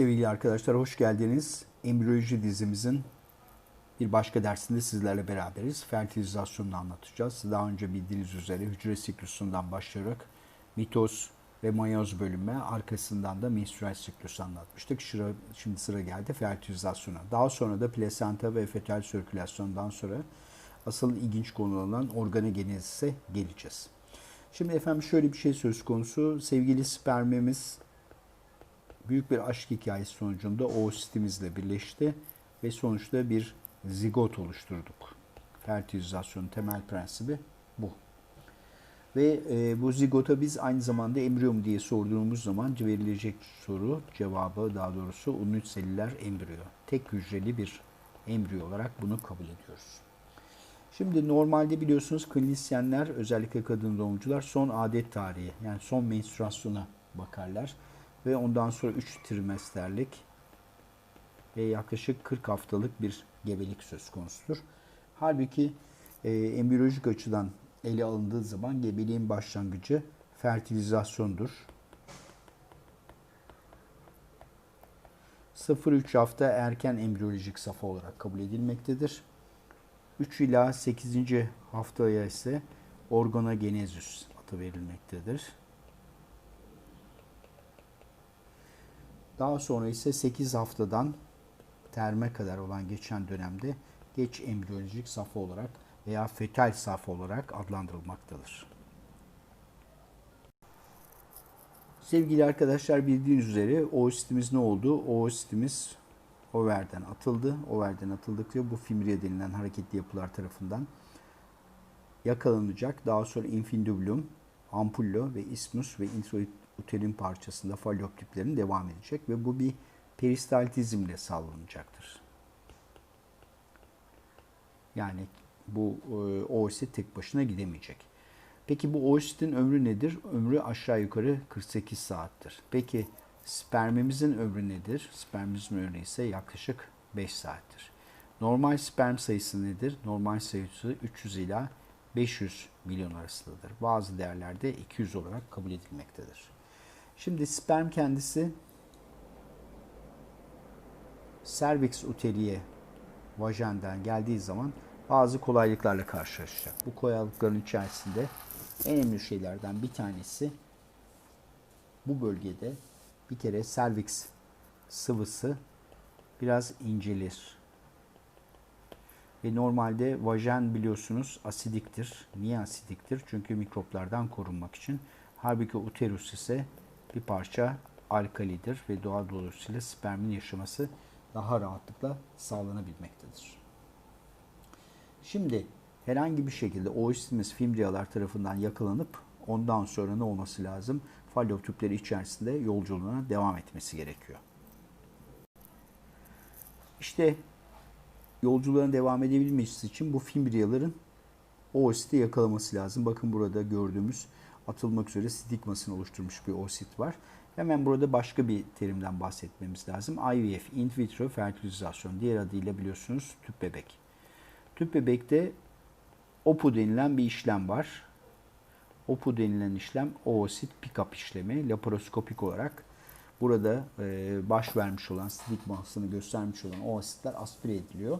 Sevgili arkadaşlar hoş geldiniz. Embriyoloji dizimizin bir başka dersinde sizlerle beraberiz. Fertilizasyonunu anlatacağız. Daha önce bildiğiniz üzere hücre siklusundan başlayarak mitoz ve mayoz bölünme arkasından da menstrual siklüsü anlatmıştık. Şıra, şimdi sıra geldi fertilizasyona. Daha sonra da plasenta ve fetal sirkülasyondan sonra asıl ilginç konu olan organogenezise geleceğiz. Şimdi efendim şöyle bir şey söz konusu. Sevgili spermimiz büyük bir aşk hikayesi sonucunda oositimizle birleşti ve sonuçta bir zigot oluşturduk. Fertilizasyonun temel prensibi bu. Ve e, bu zigota biz aynı zamanda embriyo mu diye sorduğumuz zaman verilecek soru cevabı daha doğrusu unut selüler embriyo. Tek hücreli bir embriyo olarak bunu kabul ediyoruz. Şimdi normalde biliyorsunuz klinisyenler özellikle kadın doğumcular son adet tarihi yani son menstruasyona bakarlar ve ondan sonra 3 trimesterlik ve yaklaşık 40 haftalık bir gebelik söz konusudur. Halbuki e, embriyolojik açıdan ele alındığı zaman gebeliğin başlangıcı fertilizasyondur. 0-3 hafta erken embriyolojik safha olarak kabul edilmektedir. 3 ila 8. haftaya ise organogenezis adı verilmektedir. Daha sonra ise 8 haftadan terme kadar olan geçen dönemde geç embriyolojik safha olarak veya fetal safha olarak adlandırılmaktadır. Sevgili arkadaşlar bildiğiniz üzere oositimiz ne oldu? Oositimiz overden atıldı. Overden atıldıkça bu fimriye denilen hareketli yapılar tarafından yakalanacak. Daha sonra infundibulum, ampullo ve ismus ve intrauterin parçasında falloptiplerin devam edecek ve bu bir peristaltizmle sağlanacaktır. Yani bu e, oosit tek başına gidemeyecek. Peki bu oositin ömrü nedir? Ömrü aşağı yukarı 48 saattir. Peki spermimizin ömrü nedir? Spermimizin ömrü ise yaklaşık 5 saattir. Normal sperm sayısı nedir? Normal sayısı 300 ila 500 milyon arasındadır. Bazı değerlerde 200 olarak kabul edilmektedir. Şimdi sperm kendisi cervix uteriye vajenden geldiği zaman bazı kolaylıklarla karşılaşacak. Bu kolaylıkların içerisinde en önemli şeylerden bir tanesi bu bölgede bir kere cervix sıvısı biraz incelir. Ve normalde vajen biliyorsunuz asidiktir. Niye asidiktir? Çünkü mikroplardan korunmak için. Halbuki uterus ise bir parça alkalidir ve doğal dolayısıyla spermin yaşaması daha rahatlıkla sağlanabilmektedir. Şimdi herhangi bir şekilde oositimiz fimbriyalar tarafından yakalanıp ondan sonra ne olması lazım? Fallop tüpleri içerisinde yolculuğuna devam etmesi gerekiyor. İşte yolculuğuna devam edebilmesi için bu fimbriyaların oositi yakalaması lazım. Bakın burada gördüğümüz atılmak üzere stigmasını oluşturmuş bir oosit var. Hemen burada başka bir terimden bahsetmemiz lazım. IVF, in vitro fertilizasyon. Diğer adıyla biliyorsunuz tüp bebek. Tüp bebekte OPU denilen bir işlem var. OPU denilen işlem oosit pick-up işlemi. Laparoskopik olarak burada e, baş vermiş olan stigmasını göstermiş olan oositler aspire ediliyor.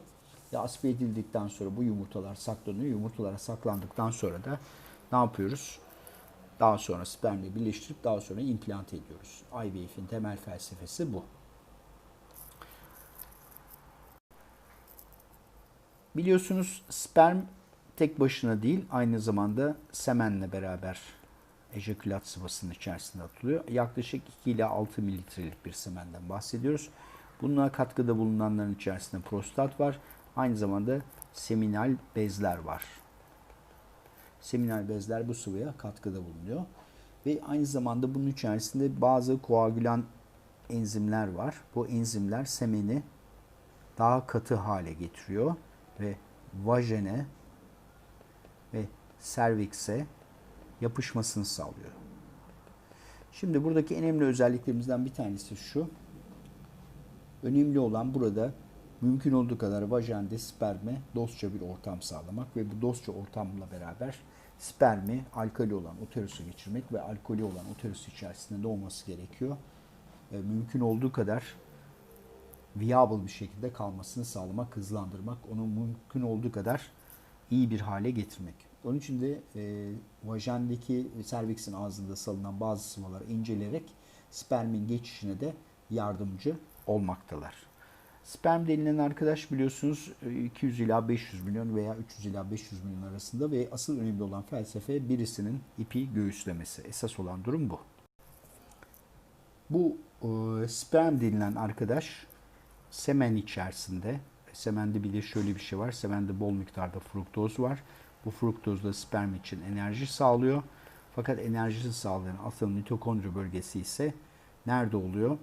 Ve aspire edildikten sonra bu yumurtalar saklanıyor. Yumurtalara saklandıktan sonra da ne yapıyoruz? Daha sonra spermle birleştirip daha sonra implant ediyoruz. IVF'in temel felsefesi bu. Biliyorsunuz sperm tek başına değil aynı zamanda semenle beraber ejekülat sıvısının içerisinde atılıyor. Yaklaşık 2 ile 6 mililitrelik bir semenden bahsediyoruz. Bununla katkıda bulunanların içerisinde prostat var. Aynı zamanda seminal bezler var. Seminal bezler bu sıvıya katkıda bulunuyor. Ve aynı zamanda bunun içerisinde bazı koagülan enzimler var. Bu enzimler semeni daha katı hale getiriyor ve vajene ve servikse yapışmasını sağlıyor. Şimdi buradaki önemli özelliklerimizden bir tanesi şu. Önemli olan burada mümkün olduğu kadar vajende sperme dostça bir ortam sağlamak ve bu dostça ortamla beraber spermi alkali olan uterusa geçirmek ve alkoli olan uterus içerisinde doğması gerekiyor. e, mümkün olduğu kadar viable bir şekilde kalmasını sağlamak, hızlandırmak, onu mümkün olduğu kadar iyi bir hale getirmek. Onun için de e, vajendeki serviksin ağzında salınan bazı sıvıları inceleyerek spermin geçişine de yardımcı olmaktalar. Sperm denilen arkadaş biliyorsunuz 200 ila 500 milyon veya 300 ila 500 milyon arasında ve asıl önemli olan felsefe birisinin ipi göğüslemesi. Esas olan durum bu. Bu e, sperm denilen arkadaş semen içerisinde, semende bir de şöyle bir şey var, semende bol miktarda fruktoz var. Bu fruktoz da sperm için enerji sağlıyor. Fakat enerjisini sağlayan asıl mitokondri bölgesi ise nerede oluyor?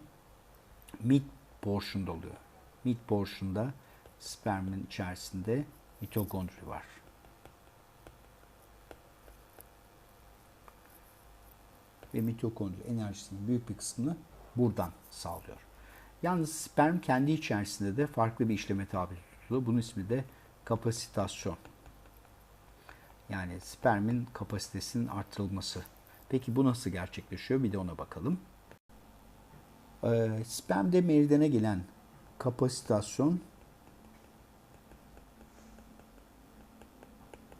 Mid portion'da oluyor. Mid portion'da spermin içerisinde mitokondri var. Ve mitokondri enerjisinin büyük bir kısmını buradan sağlıyor. Yalnız sperm kendi içerisinde de farklı bir işleme tabi tutuluyor. Bunun ismi de kapasitasyon. Yani spermin kapasitesinin artırılması. Peki bu nasıl gerçekleşiyor? Bir de ona bakalım. Ee, spermde meridene gelen kapasitasyon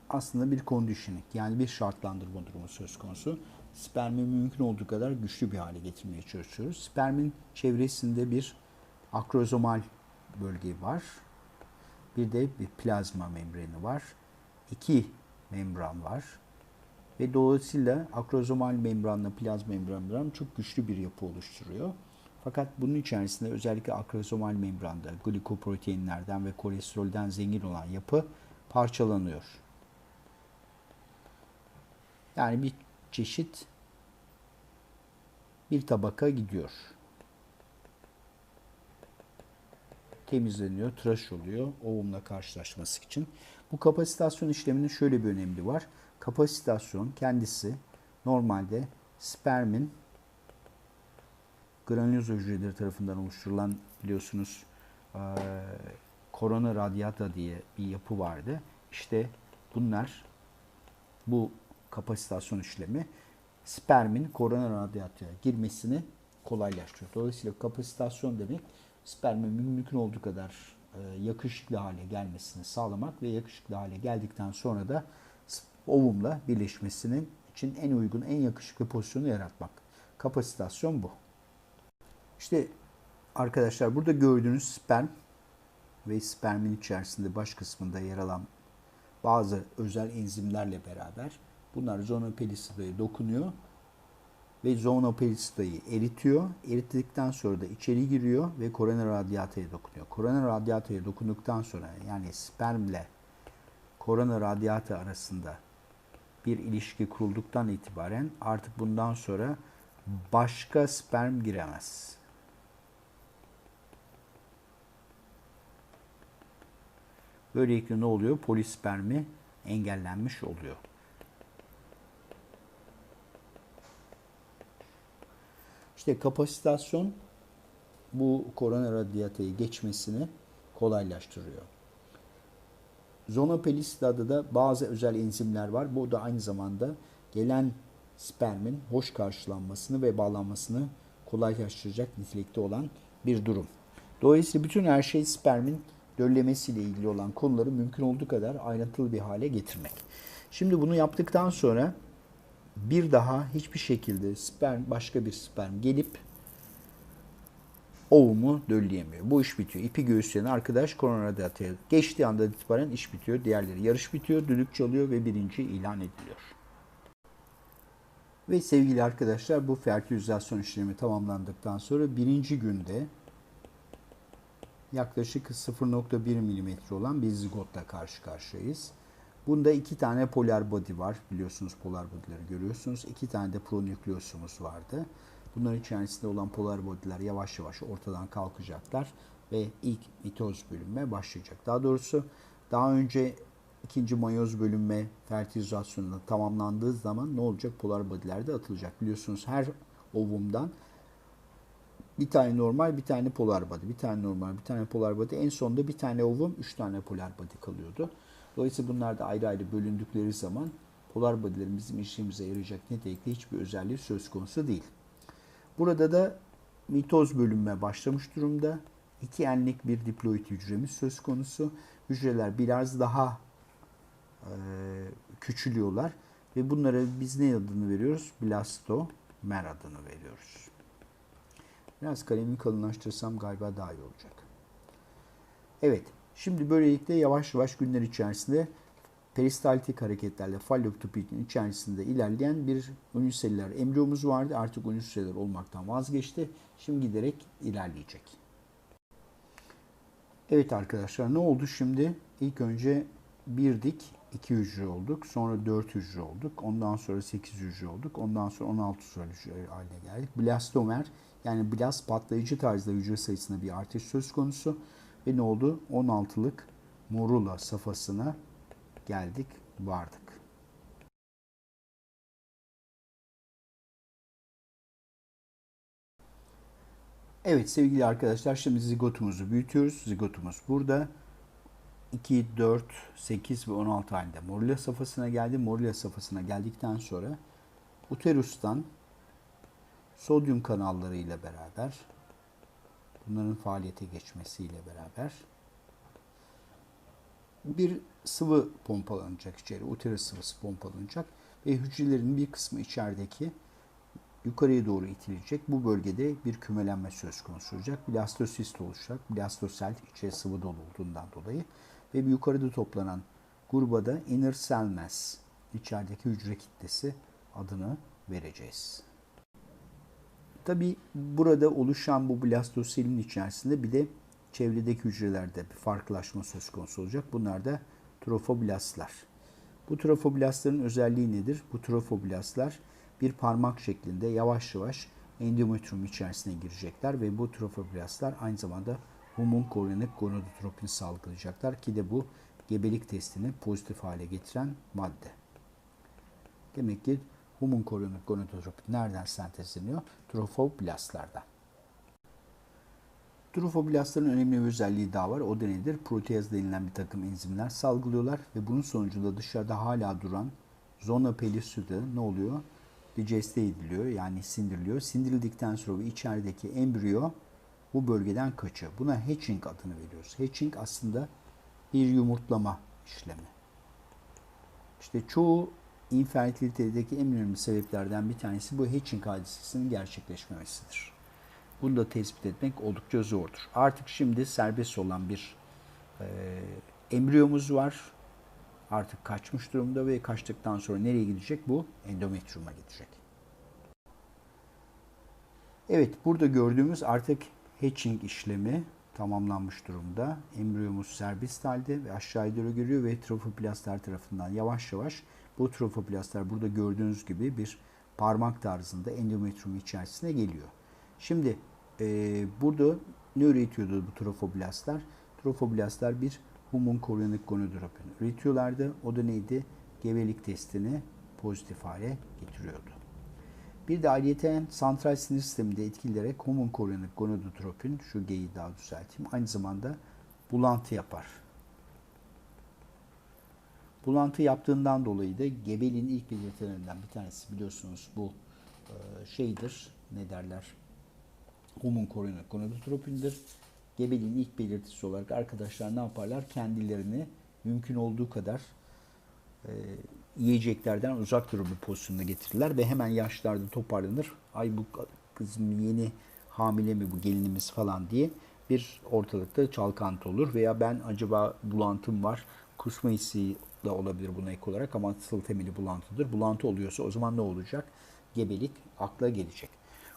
aslında bir conditioning yani bir şartlandırma durumu söz konusu. Spermi mümkün olduğu kadar güçlü bir hale getirmeye çalışıyoruz. Spermin çevresinde bir akrozomal bölge var. Bir de bir plazma membreni var. İki membran var. Ve dolayısıyla akrozomal membranla plazma membran çok güçlü bir yapı oluşturuyor. Fakat bunun içerisinde özellikle akrozomal membranda glikoproteinlerden ve kolesterolden zengin olan yapı parçalanıyor. Yani bir çeşit bir tabaka gidiyor. Temizleniyor, tıraş oluyor ovumla karşılaşması için. Bu kapasitasyon işleminin şöyle bir önemi var. Kapasitasyon kendisi normalde spermin granüloz hücreleri tarafından oluşturulan biliyorsunuz korona radiata diye bir yapı vardı. İşte bunlar bu kapasitasyon işlemi spermin korona radyataya girmesini kolaylaştırıyor. Dolayısıyla kapasitasyon demek spermin mümkün olduğu kadar yakışıklı hale gelmesini sağlamak ve yakışıklı hale geldikten sonra da ovumla birleşmesinin için en uygun, en yakışıklı pozisyonu yaratmak. Kapasitasyon bu. İşte arkadaşlar burada gördüğünüz sperm ve spermin içerisinde baş kısmında yer alan bazı özel enzimlerle beraber bunlar zonopelisita'ya dokunuyor ve zonopelisita'yı eritiyor. Erittikten sonra da içeri giriyor ve korona radyataya dokunuyor. Korona radyataya dokunduktan sonra yani spermle korona radyata arasında bir ilişki kurulduktan itibaren artık bundan sonra başka sperm giremez. Böylelikle ne oluyor? Polispermi engellenmiş oluyor. İşte kapasitasyon bu korona radyatayı geçmesini kolaylaştırıyor. Zonopelisita'da da bazı özel enzimler var. Bu da aynı zamanda gelen spermin hoş karşılanmasını ve bağlanmasını kolaylaştıracak nitelikte olan bir durum. Dolayısıyla bütün her şey spermin döllemesiyle ilgili olan konuları mümkün olduğu kadar ayrıntılı bir hale getirmek. Şimdi bunu yaptıktan sonra bir daha hiçbir şekilde sperm başka bir sperm gelip ovumu dölleyemiyor. Bu iş bitiyor. İpi göğüsleyen arkadaş koronadataya geçtiği anda itibaren iş bitiyor. Diğerleri yarış bitiyor, düdük çalıyor ve birinci ilan ediliyor. Ve sevgili arkadaşlar bu fertilizasyon işlemi tamamlandıktan sonra birinci günde yaklaşık 0.1 mm olan bir zigotla karşı karşıyayız. Bunda iki tane polar body var. Biliyorsunuz polar body'leri görüyorsunuz. İki tane de pronükleosumuz vardı. Bunların içerisinde olan polar body'ler yavaş yavaş ortadan kalkacaklar ve ilk mitoz bölünme başlayacak. Daha doğrusu daha önce ikinci mayoz bölünme fertilizasyonunda tamamlandığı zaman ne olacak? Polar body'ler de atılacak. Biliyorsunuz her ovumdan bir tane normal, bir tane polar body, bir tane normal, bir tane polar body. En sonunda bir tane ovum, üç tane polar body kalıyordu. Dolayısıyla bunlar da ayrı ayrı bölündükleri zaman polar body'lerin bizim işimize yarayacak nitelikte hiçbir özelliği söz konusu değil. Burada da mitoz bölünme başlamış durumda. İki enlik bir diploid hücremiz söz konusu. Hücreler biraz daha e, küçülüyorlar ve bunlara biz ne adını veriyoruz? Blastomer adını veriyoruz. Biraz kalemi kalınlaştırsam galiba daha iyi olacak. Evet, şimdi böylelikle yavaş yavaş günler içerisinde peristaltik hareketlerle fallopitin içerisinde ilerleyen bir ünlüseller embriyomuz vardı. Artık ünlüseller olmaktan vazgeçti. Şimdi giderek ilerleyecek. Evet arkadaşlar ne oldu şimdi? İlk önce bir dik 2 hücre olduk. Sonra 4 hücre olduk. Ondan sonra 8 hücre olduk. Ondan sonra 16 hücre haline geldik. Blastomer yani blast patlayıcı tarzda hücre sayısında bir artış söz konusu. Ve ne oldu? 16'lık morula safhasına geldik, vardık. Evet sevgili arkadaşlar şimdi zigotumuzu büyütüyoruz. Zigotumuz burada. 2, 4, 8 ve 16 halinde morula safhasına geldi. Morula safhasına geldikten sonra uterustan sodyum kanallarıyla beraber bunların faaliyete geçmesiyle beraber bir sıvı pompalanacak içeri. Uterus sıvısı pompalanacak ve hücrelerin bir kısmı içerideki yukarıya doğru itilecek. Bu bölgede bir kümelenme söz konusu olacak. Blastosist oluşacak. Blastosel içeri sıvı dolu olduğundan dolayı ve yukarıda toplanan gruba da inner cell mass içerideki hücre kitlesi adını vereceğiz. Tabi burada oluşan bu blastoselin içerisinde bir de çevredeki hücrelerde bir farklılaşma söz konusu olacak. Bunlar da trofoblastlar. Bu trofoblastların özelliği nedir? Bu trofoblastlar bir parmak şeklinde yavaş yavaş endometrium içerisine girecekler ve bu trofoblastlar aynı zamanda humun koronik gonadotropin salgılayacaklar ki de bu gebelik testini pozitif hale getiren madde. Demek ki humun koronik gonadotropin nereden sentezleniyor? Trofoblastlardan. Trofoblastların önemli bir özelliği daha var. O da nedir? Proteaz denilen bir takım enzimler salgılıyorlar ve bunun sonucunda dışarıda hala duran zona pellucida ne oluyor? Digeste ediliyor yani sindiriliyor. Sindirildikten sonra içerideki embriyo bu bölgeden kaçıyor. Buna hatching adını veriyoruz. Hatching aslında bir yumurtlama işlemi. İşte çoğu infertilitedeki en önemli sebeplerden bir tanesi bu hatching hadisesinin gerçekleşmemesidir. Bunu da tespit etmek oldukça zordur. Artık şimdi serbest olan bir e, embriyomuz var. Artık kaçmış durumda ve kaçtıktan sonra nereye gidecek? Bu endometriuma gidecek. Evet burada gördüğümüz artık hatching işlemi tamamlanmış durumda. Embriyomuz serbest halde ve aşağıya doğru görüyor ve trofoplastlar tarafından yavaş yavaş bu trofoplastlar burada gördüğünüz gibi bir parmak tarzında endometrium içerisine geliyor. Şimdi e, burada ne üretiyordu bu trofoblastlar? Trofoblastlar bir humun koryonik gonadotropin üretiyorlardı. O da neydi? Gebelik testini pozitif hale getiriyordu. Bir de ayrıyeten santral sinir sisteminde etkileyerek humun koryonik gonadotropin, şu G'yi daha düzelteyim, aynı zamanda bulantı yapar. Bulantı yaptığından dolayı da gebeliğin ilk belirtilerinden bir tanesi biliyorsunuz bu şeydir, ne derler, humun koryonik gonadotropindir. Gebeliğin ilk belirtisi olarak arkadaşlar ne yaparlar? Kendilerini mümkün olduğu kadar e, yiyeceklerden uzak bir pozisyonuna getirirler ve hemen yaşlarda toparlanır. Ay bu kızım yeni hamile mi bu gelinimiz falan diye bir ortalıkta çalkantı olur veya ben acaba bulantım var kusma hissi de olabilir buna ek olarak ama asıl temeli bulantıdır. Bulantı oluyorsa o zaman ne olacak? Gebelik akla gelecek.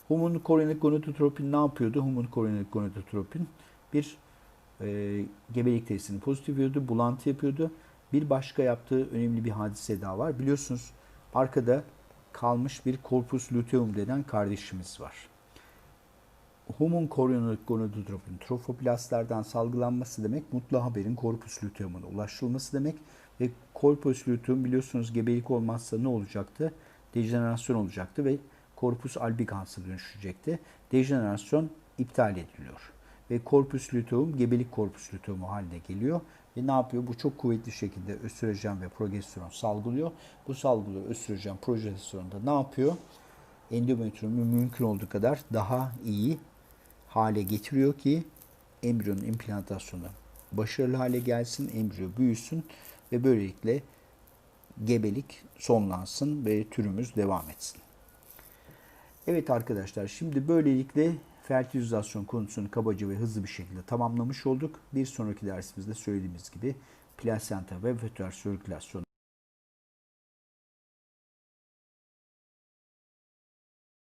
Humun koronik gonadotropin ne yapıyordu? Humun koronik gonadotropin bir e, gebelik testini pozitif veriyordu, bulantı yapıyordu. Bir başka yaptığı önemli bir hadise daha var. Biliyorsunuz arkada kalmış bir corpus luteum denen kardeşimiz var. Humun koronik gonadotropin trofoplastlardan salgılanması demek mutlu haberin corpus luteumuna ulaştırılması demek ve corpus luteum biliyorsunuz gebelik olmazsa ne olacaktı? Dejenerasyon olacaktı ve corpus albicans'a dönüşecekti. Dejenerasyon iptal ediliyor. Ve corpus luteum gebelik corpus luteumu haline geliyor. Ve ne yapıyor? Bu çok kuvvetli şekilde östrojen ve progesteron salgılıyor. Bu salgılıyor östrojen, progesteron da ne yapıyor? Endometriumu mümkün olduğu kadar daha iyi hale getiriyor ki embriyonun implantasyonu başarılı hale gelsin, embriyo büyüsün ve böylelikle gebelik sonlansın ve türümüz devam etsin. Evet arkadaşlar şimdi böylelikle fertilizasyon konusunu kabaca ve hızlı bir şekilde tamamlamış olduk. Bir sonraki dersimizde söylediğimiz gibi plasenta ve fötüler sirkülasyon